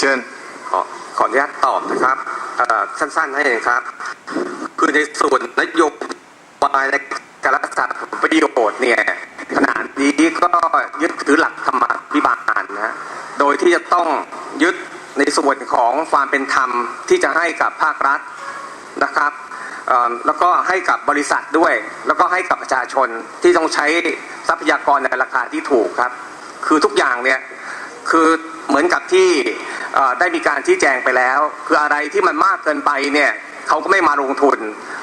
เชิญขอขออนุญาตตอบนะครับสั้นๆให้เองครับ คือในส่วนนโยบายในการรักษาผลประโยชน์เนี่ยขณะนี้ก็ยึดถือหลักธรรมาภิบาลนะฮะโดยที่จะต้องยึดในส่วนของความเป็นธรรมที่จะให้กับภาครัฐนะครับแล้วก็ให้กับบริษัทด้วย แล้วก็ให้กับประชาชนที่ต้องใช้ทรัพยากรในราคาที่ถูกครับ คือทุกอย่างเนี่ยคือเหมือนกับที่ ได้มีการชี้แจงไปแล้ว คืออะไรที่มันมากเกินไปเนี่ยเขาก็ไม่มาลงทุน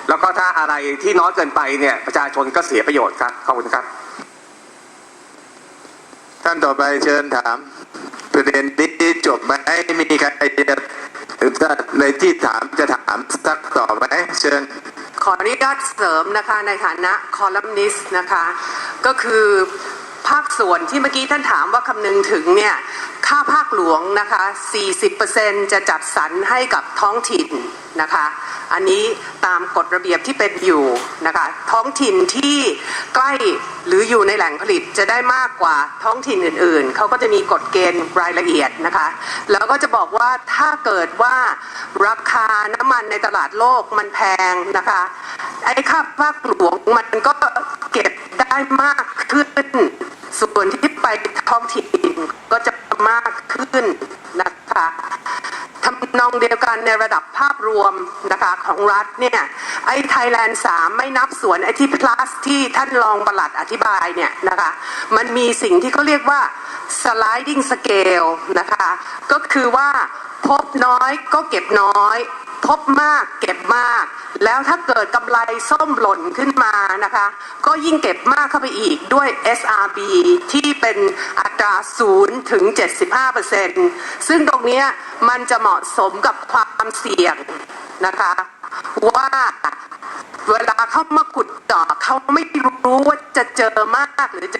แล้วก็ถ้าอะไรที่น้อยเกินไปเนี่ยประชาชนก็เสียประโยชน์ครับขอบคุณครับ ท่านต่อไปเชิญถาม ประเด็นนี้จบไหมมีใครจะถ้าในที่ถามจะถามสักต่อไหมเชิญขออนุญาตเสริมนะคะในฐานะคอลัมนิสต์นะคะ ก็คือ ภาคส่วนที่เมื่อกี้ท่านถามว่าคำนึงถึงเนี่ยค่าภาคหลวงนะคะ 40%จะจัดสรรให้กับท้องถิ่นนะคะ อันนี้ตามกฎระเบียบที่เป็นอยู่นะคะ ท้องถิ่นที่ใกล้หรืออยู่ในแหล่งผลิตจะได้มากกว่าท้องถิ่นอื่นๆ เขาก็จะมีกฎเกณฑ์รายละเอียดนะคะ แล้วก็จะบอกว่าถ้าเกิดว่าราคาน้ำมันในตลาดโลกมันแพงนะคะ ไอ้ค่าภาคหลวงมันก็เก็บได้มากขึ้น ส่วน ท้องถิ่นก็จะมากขึ้นนะคะทำนองเดียวกันในระดับภาพรวมนะคะของรัฐเนี่ยไอ้ไทยแลนด์สามไม่นับส่วนไอ้ที่พลัสที่ท่านรองบลัดอธิบายเนี่ยนะคะมันมีสิ่งที่เขาเรียกว่า sliding scale นะคะก็คือว่า พบน้อยก็เก็บน้อย พบมากเก็บมาก แล้วถ้าเกิดกำไรส้มหล่นขึ้นมานะคะ ก็ยิ่งเก็บมากเข้าไปอีกด้วย SRB ที่เป็นอัตรา0ถึง 75%ซึ่งตรงนี้มันจะเหมาะสมกับความเสี่ยงนะคะว่าเวลาเขามาขุดเจาะเขาไม่รู้ว่าจะเจอมากหรือจะ